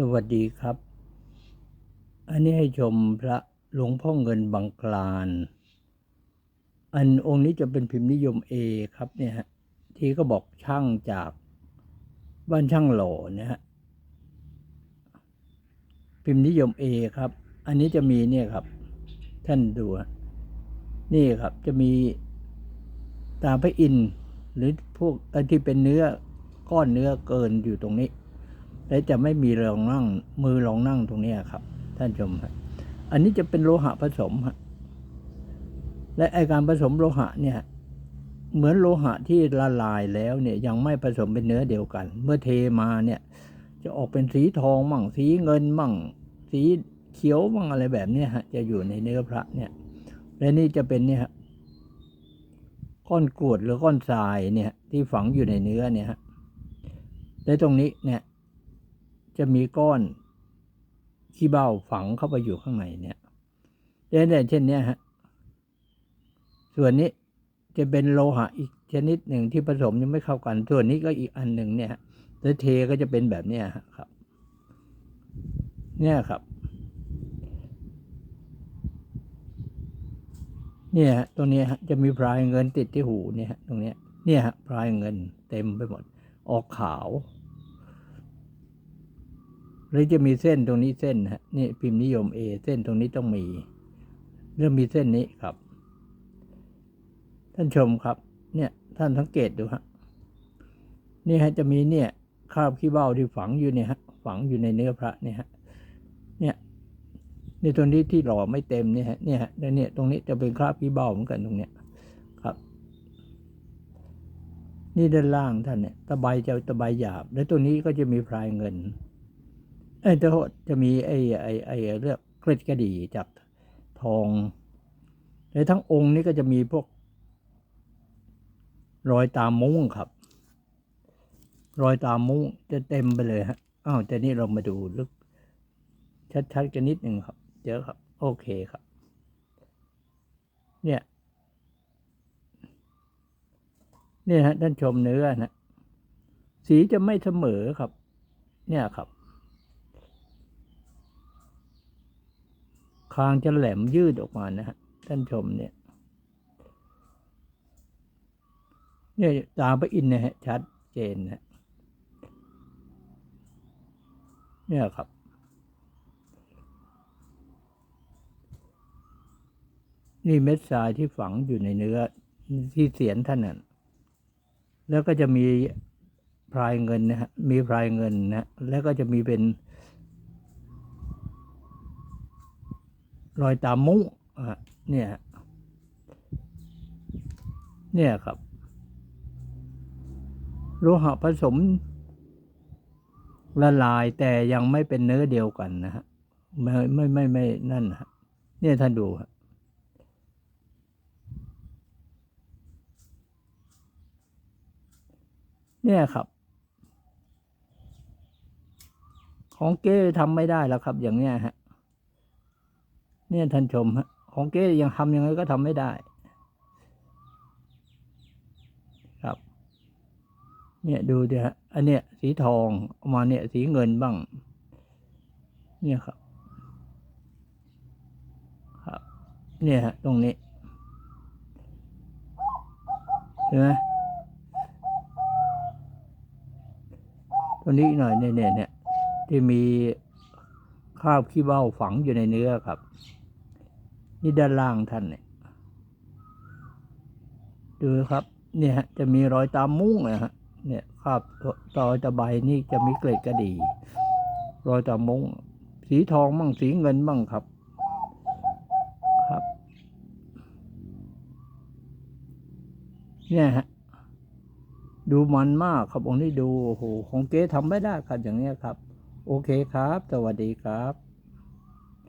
สวัสดีครับ อันนี้ให้ชมพระหลวงพ่อเงินบางกลาน อันองค์นี้จะเป็นพิมพ์นิยมเอครับเนี่ยฮะ ที่ก็บอกช่างจากบ้านช่างหล่อนะฮะ พิมพ์นิยมเอครับ อันนี้จะมีเนี่ยครับ ท่านดู นี่ครับจะมีตาพระอินทร์หรือพวกอ่อที่เป็นเนื้อก้อนเนื้อเกินอยู่ตรงนี้ และจะไม่มีรองนั่งมือรองนั่งตรงนี้ครับ ท่านชมครับอันนี้จะเป็นโลหะผสมฮะและไอการผสมโลหะเนี่ยเหมือนโลหะที่ละลายแล้วเนี่ยยังไม่ผสมเป็นเนื้อเดียวกัน เมื่อเทมาเนี่ยจะออกเป็นสีทองมั่งสีเงินมั่ง สีเขียวมั่งอะไรแบบนี้ฮะจะอยู่ในเนื้อพระเนี่ยและนี่จะเป็นเนี่ยฮะก้อนกรวดหรือก้อนทรายเนี่ยที่ฝังอยู่ในเนื้อเนี่ยฮะและตรงนี้เนี่ย จะมีก้อนขี้เบ้าฝังเข้าไปอยู่ข้างในเนี่ยแต่เช่นเนี้ยฮะ ส่วนนี้จะเป็นโลหะอีกชนิดหนึ่งที่ผสมยังไม่เข้ากัน ส่วนนี้ก็อีกอันหนึ่งเนี่ยฮะแล้วเทก็จะเป็นแบบเนี้ยครับ เนี่ยครับ เนี่ยฮะตรงนี้จะมีพรายเงินติดที่หูเนี่ยฮะตรงเนี้ย เนี่ยฮะพรายเงินเต็มไปหมด ออกขาว หรือจะมีเส้นตรงนี้เส้นฮะนี่พิมพ์นิยมเอเส้นตรงนี้ต้องมี เริ่มมีเส้นนี้ครับ ท่านชมครับ เนี่ยท่านสังเกตดูฮะนี่ฮะจะมีเนี่ยคราบขี้เบ้าที่ฝังอยู่เนี่ยฮะฝังอยู่ในเนื้อพระเนี่ยฮะเนี่ยในตรงนี้ที่หล่อไม่เต็มเนี่ยฮะเนี่ยฮะแล้วเนี่ยตรงนี้จะเป็นคราบขี้เบ้าเหมือนกันตรงเนี้ยครับ นี่ด้านล่างท่านเนี่ยตะไบจะตะไบหยาบ แล้วตัวนี้ก็จะมีพรายเงิน ไอ้ยโทษจะมีไอ้ไอ้ไอ้เรียกเกล็ดกระดีจากทองและทั้งองค์นี้ก็จะมีพวก รอยตามมุ้งครับ รอยตามมุ้งจะเต็มไปเลยฮะอ้าวแต่นี่เรามาดูลึก ชัดๆกันนิดหนึ่งครับเจอครับ โอเคครับ เนี่ยเนี่ยฮะท่านชมเนื้อนะสีจะไม่เสมอครับ เนี่ยครับ คางจะแหลมยืดออกมานะฮะท่านชมเนี่ย เนี่ยตามพระอินทร์นะฮะชัดเจนนะเนี่ยครับ นี่เม็ดทรายที่ฝังอยู่ในเนื้อที่เสียนท่านนั่นแล้วก็จะมีพรายเงินนะฮะมีพรายเงินนะแล้วก็จะมีเป็น รอยตามมุ้งอะเนี่ยเนี่ยครับ โลหะผสม ละลายแต่ยังไม่เป็นเนื้อเดียวกันนะฮะไม่ไม่ไม่ไม่นั่นฮะเนี่ยท่านดูฮะเนี่ยครับ ของเก้ทำไม่ได้แล้วครับอย่างเนี้ยฮะ เนี่ยท่านชมฮะของเก้ยังทำยังไงก็ทำไม่ได้ ครับ เนี่ยดูดิฮะอันเนี้ยสีทองเอามาเนี่ยสีเงินบ้าง เนี่ยครับ ครับ เนี่ยฮะตรงนี้ใช่ไหมตัวนี้หน่อยเนี่ยเนี่ยเนี่ยที่มีคราบขี้เบ้าฝังอยู่ในเนื้อครับ นี่ด้านล่างท่านเนี่ยดูครับ เนี่ยฮะจะมีรอยตามมุ้งนะฮะเนี่ยคราบรอตะไบนี่จะมีเกล็ดกระดี รอยตามมุ้งสีทองบ้างสีเงินบ้างครับครับ เนี่ยฮะดูมันมากครับองค์นี้ดูโอ้โหของเก๊ทำไม่ได้ครับอย่างเนี้ยครับ โอเคครับ สวัสดีครับ